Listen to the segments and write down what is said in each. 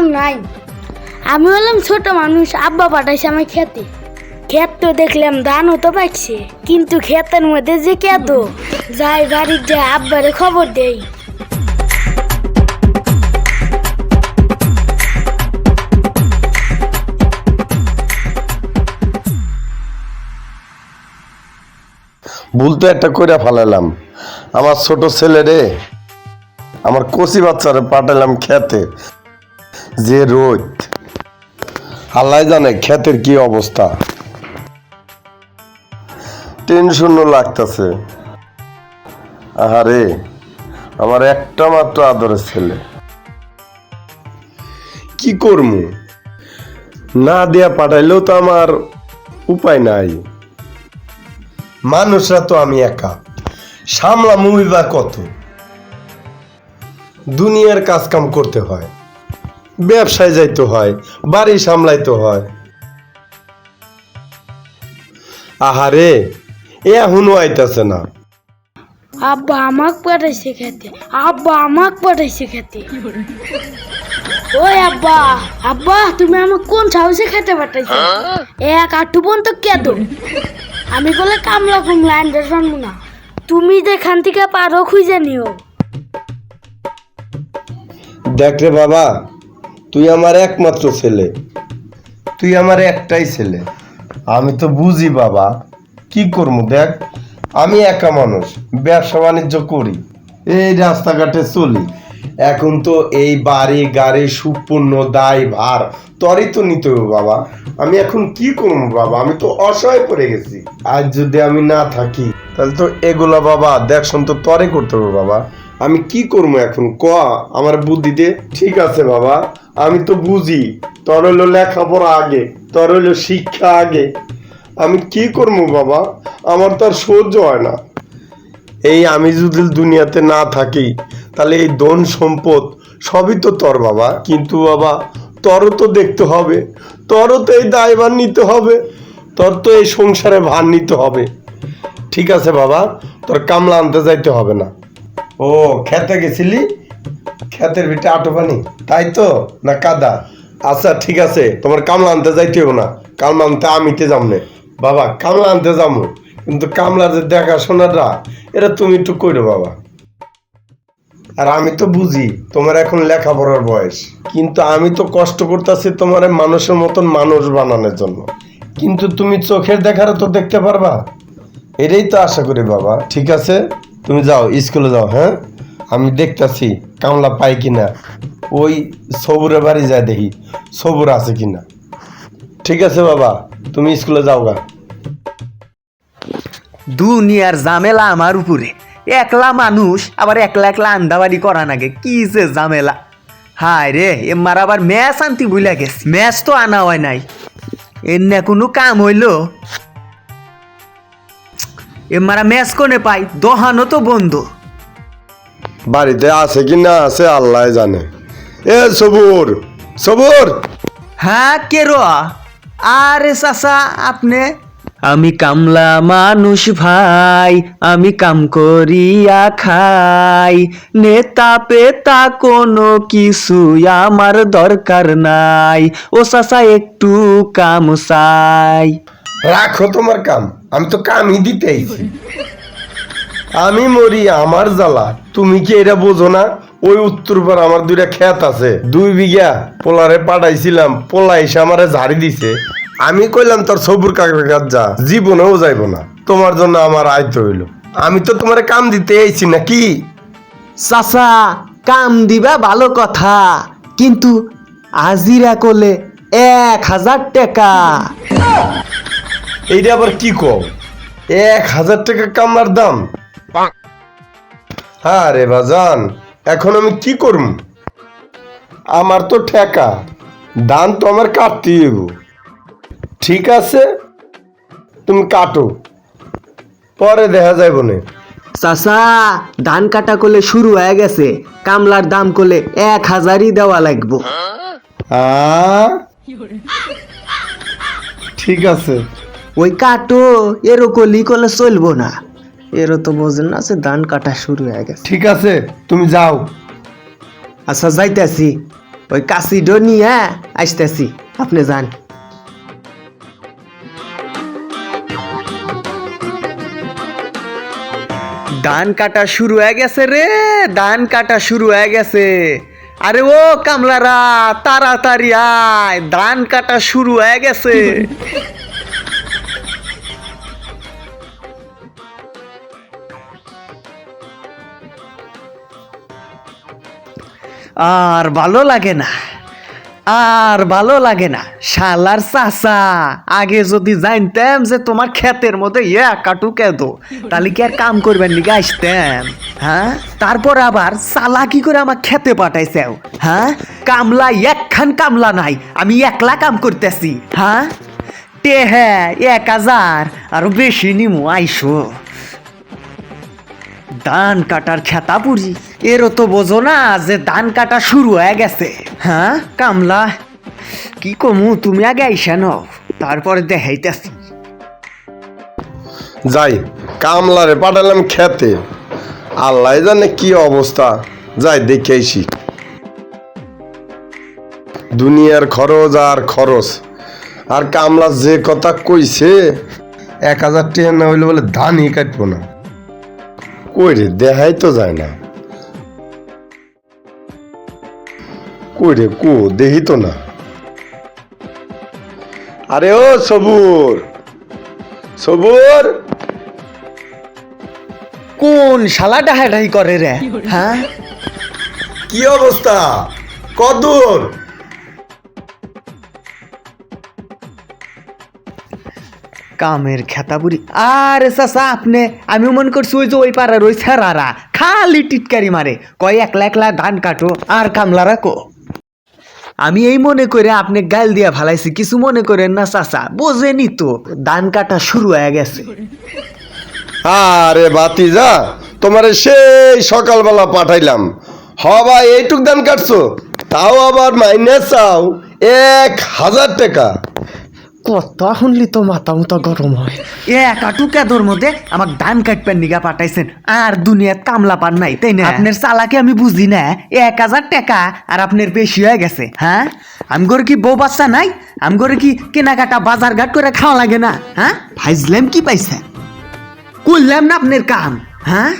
দেখাম নাই। আমি হলাম ছোট মানুষ, আব্বা পাঠাইছে আমি খেতে। ক্ষেত তো দেখলাম ধানও তো পাইছে কিন্তু ক্ষেতের মধ্যে যে কেদ যাই বাড়ির যে আব্বারে খবর দেই। ভুল তো একটা করে ফালাইলাম। আমার ছোট ছেলে রে আমার কচি বাচ্চারে পাঠালাম খেতে। যে রোদ। আল্লাহ জানে ক্ষেতের কি অবস্থা। টেনশন লাগতেছে। আহারে, আমার একটা মাত্র আদরের ছেলে। কি করমু? না দেয়া পাঠাইলেও তো আমার উপায় নাই। মানুষরা তো আমি একা। সামলা মুভি বা কত? দুনিয়ার কাজ কাম করতে হয়। ব্যবসায় যাইতে হয় বাড়ি সামলাইতে হয়। আহারে এ এখনও আইতাছে না। আব্বা আমাক পাঠাইছে খেতে আব্বা আমাক পাঠাইছে খেতে। ওই আব্বা আব্বা তুমি আমাকে কোন সাহসে খেতে পাঠাইছো? এক আটু পর্যন্ত কেদ। আমি বলে কামলা কুমলা জানব না। তুমি যেখান থেকে পারো খুঁজে নিও। দেখ রে বাবা তুই আমার একমাত্র ছেলে। তুই আমার একটাই ছেলে। আমি তো বুঝি বাবা, কি করব দেখ? আমি একা মানুষ, ব্যবসা বাণিজ্য করি, এই রাস্তাঘাটে চলি। এখন তো এই বাড়ি, গাড়ি, সুপূর্ণ দায় ভার, তরই তো নিতে হবে বাবা। আমি এখন কি করব বাবা? আমি তো অসহায় পড়ে গেছি। আজ যদি আমি না থাকি, তাহলে তো এগুলা বাবা, দেখশন তো তরে করতে হবে বাবা। আমি কি করব এখন? ক, আমার বুদ্ধি দে। ঠিক আছে বাবা, আমি তো বুঝি। তোর হইল লেখাপড়া আগে, তোর হইল শিক্ষা আগে। আমি কি করব বাবা? আমার তো আর সহ্য হয় না। এই আমি যদি দুনিয়াতে না থাকি, তাহলে এই ধন সম্পদ সবই তো তোর বাবা। কিন্তু বাবা, তোরও তো দেখতে হবে। তোরও তো এই দায়ভার নিতে হবে। তোর তো এই সংসারে ভার নিতে হবে। ঠিক আছে বাবা, তোর কামলা আনতে যাইতে হবে না। ও, খেতে গেছিলি? ক্ষেতের ভিতরে আটো পানি। তাই তো? না কাদা? আচ্ছা ঠিক আছে। তোমার কামলা আনতে যাইতে হবে না। কামলা আনতে আমিতে যামনে বাবা, কামলা আনতে যাব কিন্তু কামলা যে দেখাশোনাটা, এটা তুমি একটু করো বাবা। আর আমি তো বুঝি, তোমার এখন লেখাপড়ার বয়স। কিন্তু আমি তো কষ্ট করতেছি তোমার মানুষের মতন মানুষ বানানোর জন্য। কিন্তু তুমি চোখের দেখারও তো দেখতে পারবা। এটাই তো আশা করি বাবা। ঠিক আছে? তুমি যাও স্কুলে যাও হ্যাঁ? আমি দেখতাছি কামলা পাই কিনা। ওই সবুরের বাড়ি যায় দেখি, সবুর আছে কিনা। ঠিক আছে বাবা, তুমি স্কুলে যাও গা। দুনিয়ার ঝামেলা আমার উপরে। একলা মানুষ আবার একলা একলা আন্দাবাড়ি করা নাগে, কি যে ঝামেলা। হায় রে এমার আবার ম্যাচ আনতি বুঝলা গেছে। ম্যাচ তো আনা হয় নাই। এনে কোনো কাম হইল? এমারা ম্যাচ কোনে পাই? দহানো তো বন্ধ। বাড়িতে আছে কি না আছে আল্লাহ জানে। এ সবুর সবুর। হ্যাঁ কে রো? আরে চাচা আপনি? আমি কামলা মানুষ ভাই আমি কাম করিয়া খাই। নেতা পেতা কোনো কিছু আমার দরকার নাই। ও চাচা একটু কাম চাই। রাখো তোমার কাম। আমি তো কামই দিতেইছি আমি মরি আমার জ্বালা। তুমি কি এটা বোঝো না? ওই উত্তর পর আমার দুইটা ক্ষেত আছে। দুই বিঘা পোলারে পাঠাইছিলাম, পোলা এসে আমারে ঝাড়ি দিছে। আমি কইলাম, তোর সবুর কাকার কাজ যা, জীবনেও যাইব না। তোমার জন্য আমার আয়ত হইল। আমি তো তোমার কাম দিতে এইছি না কি? চাচা, কাম দিবা ভালো কথা, কিন্তু আজিরা করলে এক হাজার টাকা। এইটা আবার কি কম এক হাজার টাকা কামলার দাম। হ্যাঁ রে বাজান এখন আমি কি করব আমার তো ঠেকা দান তো আমার কাটতেই হইব। ঠিক আছে তুমি কাটো। পরে দেখা যাইব না। চাচা ধান কাটা করলে শুরু হয়ে গেছে। কামলার দাম করলে এক হাজারই দেওয়া লাগবো। আ? ঠিক আছে। ওই কাটো এরও করলি করলে চলবো না। এরও তো বোঝেন না সে ধান কাটা শুরু হয়ে গেছে। ঠিক আছে তুমি যাও। আচ্ছা যাইতেছি। ওই কাশিডো নিয়ে আসতেছি। আপনি যান। ধান কাটা শুরু হয়ে গেছে রে ধান কাটা শুরু হয়ে গেছে। আরে ও কামলারা তাড়াতাড়ি আয় ধান কাটা শুরু হয়ে গেছে। আর ভালো লাগে না, আর ভালো লাগে না। শালার চাচা, আগে যদি জানতাম যে তোমার ক্ষেতের মধ্যে ইয়া কাটু কেদো, তাহলে কি আর কাম করবেন নাকি আসতাম হ্যাঁ? তারপর আবার সালা কি করে আমার খেতে পাঠাইছেও? হ্যাঁ? কামলা একখান কামলা নাই, আমি একলা কাম করতেছি। হ্যাঁ? হ্যাঁ এক হাজার, আরও বেশি নিমু, আইসো। ধান কাটার খেতা পুরি এরও তো বোঝো না যে ধান কাটা শুরু হয়ে গেছে। হ্যাঁ কামলা? কি কমু, তুমি আগে আইসা নাও, তারপরে দেখাইতেছি। যাই, কামলারে পাঠালাম খেতে। আল্লাহ জানে কি অবস্থা। যাই, দেখে আইসি। দুনিয়ার খরচ আর খরচ। আর কামলা যে কথা কইছে, এক হাজার টাকা না হইলে বলে ধানই কাটবো না। কই রে দেখাই তো যায় না। কই রে কো দেহি তো না। আরে ও সবুর সবুর। কোন শালা ডাহাডাহি করে রে হ্যাঁ? কি অবস্থা? কদূর কামের খেতা বুড়ি। আরে চাচা, আপনি আমি মনে করছি ওই যে ওই পাড়ার ওই ছেড়ারা, খালি টিটকারি মারে। কয়, একলা একলা ধান কাটো আর কামলা রাখো। আমি এই মনে করে আপনি গাল দিয়া ভালাইছি কিছু মনে করেন না চাচা বোঝেনি তো, ধান কাটা শুরু হয়ে গেছে। আরে বাতি যা তোমার সেই সকালবেলা পাঠাইলাম। হবা, এইটুক দান কাটছো, তাও আবার মাইনে চাও, এক হাজার টাকা। কত শুনলি তো মাথা মতো গরম হয়। এ একা টুকা কেদর মধ্যে আমাকে ধান কাটবেন নিগা পাঠাইছেন। আর দুনিয়াত কামলা পান নাই তাই না? আপনার চালাকে আমি বুঝি না এক হাজার টাকা আর আপনার বেশি হয়ে গেছে। হ্যাঁ? আমি করে কি বউ বাচ্চা নাই? আমি করে কি কেনাকাটা বাজার ঘাট করে খাওয়া লাগে না হ্যাঁ? ভাইজলাম কি পাইছে? করলাম না আপনার কাম হ্যাঁ?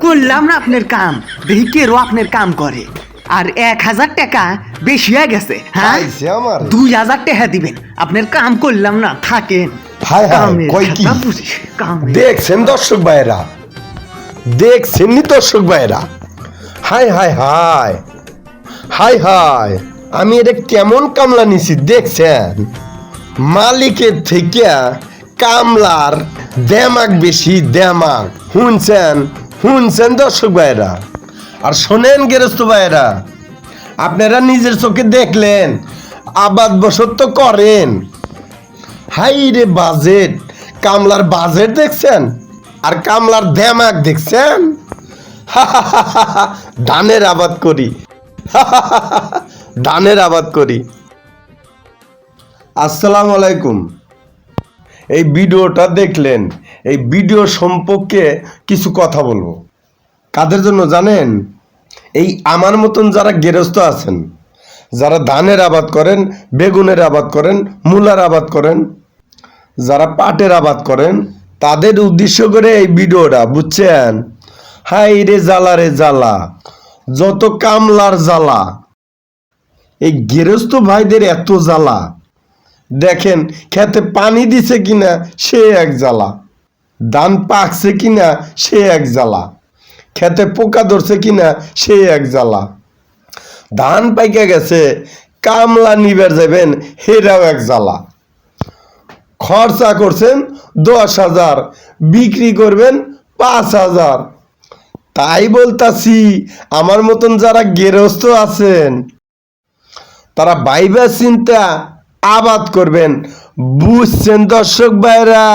করলাম না আপনার কাম দেখি কেরো আপনার কাম করে। আর এক হাজার টাকা বেশি হয়ে গেছে হ্যাঁ? আইছে আমার। দুই হাজার টাকা দিবেন। আপনার কাম করলাম না থাকেন। হায় হায়, কামের কই কি? খাতা বুঝি, কামের। দেখছেন দর্শক ভাইরা দেখছেন নি দর্শক ভাইরা hi hi hi hi hi আমি এটা কেমন কামলা নিছি দেখছেন? মালিকের থেকে কামলার দেমাক বেশি দেমাক। শুনছেন? শুনছেন দর্শক ভাইরা আর শোনেন গেরস্ত ভাইরা আপনারা নিজের চোখে দেখলেন আবাদ বসত করেন। হাই রে বাজেট, কামলার বাজেট দেখছেন? আর কামলার দেমাক দেখছেন? ধানের আবাদ করি। ধানের আবাদ করি। আসসালামু আলাইকুম। এই ভিডিওটা দেখলেন, এই ভিডিও সম্পর্কে কিছু কথা বলব। কাদের জন্য জানেন? এই আমার মতন যারা গেরস্ত আছেন, যারা ধানের আবাদ করেন, বেগুনের আবাদ করেন, মূলার আবাদ করেন, যারা পাটের আবাদ করেন, তাদের উদ্দেশ্য করে এই ভিডিওটা, বুঝছেন? হাই রে জ্বালা রে জ্বালা, যত কামলার জ্বালা। এই গেরস্ত ভাইদের এত জ্বালা। দেখেন, খেতে পানি দিছে কিনা সে এক জ্বালা। ধান পাকছে কিনা সে এক জ্বালা। খেতে পোকা ধরছে কিনা, সে এক জ্বালা। ধান পাইকে গেছে, কামলা নিবার যাবেন হেরাও এক জ্বালা। খরচা করছেন দশ হাজার, বিক্রি করবেন পাঁচ হাজার। তাই বলতাছি, আমার মতন যারা গেরস্থ আছেন, তারা বাইবা চিন্তা আবাদ করবেন। বুঝছেন দর্শক ভাইরা?